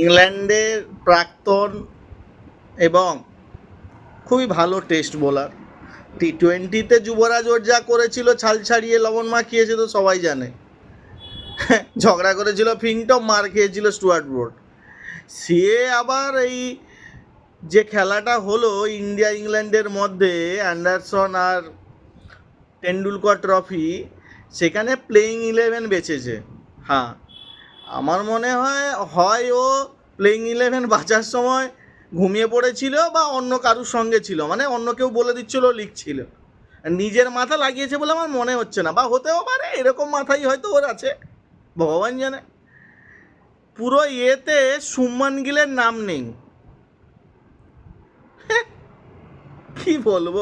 ইংল্যান্ডের প্রাক্তন এবং খুবই ভালো টেস্ট বোলার। টি টোয়েন্টিতে যুবরাজ ওর যা করেছিল, ছাল ছাড়িয়ে লবণ মাখিয়েছে তো সবাই জানে। ঝগড়া করেছিল ফিংটম মার খেয়েছিল স্টুয়ার্ট বোর্ড সে আবার এই যে খেলাটা হলো ইন্ডিয়া ইংল্যান্ডের মধ্যে, অ্যান্ডারসন আর টেন্ডুলকর ট্রফি, সেখানে প্লেইং ইলেভেন বেঁচেছে হ্যাঁ আমার মনে হয় হয় ও প্লেইং ইলেভেন বাঁচার সময় ঘুমিয়ে পড়েছিল বা অন্য কারুর সঙ্গে ছিল মানে অন্য কেউ বলে দিচ্ছিল, লিখছিল। নিজের মাথা লাগিয়েছে বলে আমার মনে হচ্ছে না, বা হতেও পারে, এরকম মাথাই হয়তো ওর আছে, ভগবান জানে। পুরো ইয়েতে সুম্মান গিলের নাম নেই। কি বলব?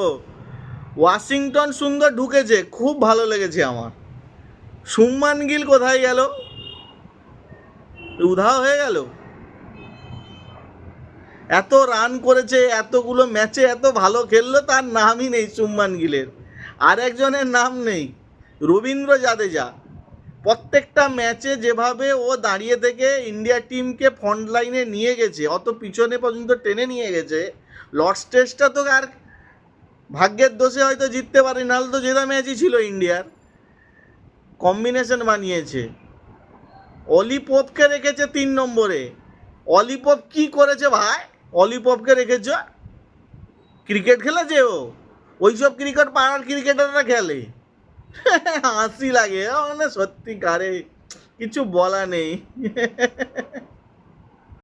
ওয়াশিংটন সুন্দর ঢুকেছে, খুব ভালো লেগেছে আমার। সুম্মান গিল কোথায় গেল? উধাও হয়ে গেল। এত রান করেছে, এতগুলো ম্যাচে এত ভালো খেললো, তার নামই নেই সুম্মান গিলের। আর একজনের নাম নেই, রবীন্দ্র জাদেজা। প্রত্যেকটা ম্যাচে যেভাবে ও দাঁড়িয়ে থেকে ইন্ডিয়া টিমকে ফ্রন্ট লাইনে নিয়ে গেছে, অত পিছনে পর্যন্ত টেনে নিয়ে গেছে লর্ডস টেস্টটা তো আর ভাগ্যের দোষে হয়তো জিততে পারে, নাহলে তো জেতা ম্যাচই ছিল ইন্ডিয়ার কম্বিনেশন বানিয়েছে। অলিপপকে রেখেছে তিন নম্বরে। অলিপপ কি করেছে ভাই? অলিপপকে রেখেছ ক্রিকেট খেলেছে ও? ওইসব ক্রিকেট পাড়ার ক্রিকেটাররা খেলে। হাসি লাগে মানে সত্যিকারে, কিছু বলা নেই।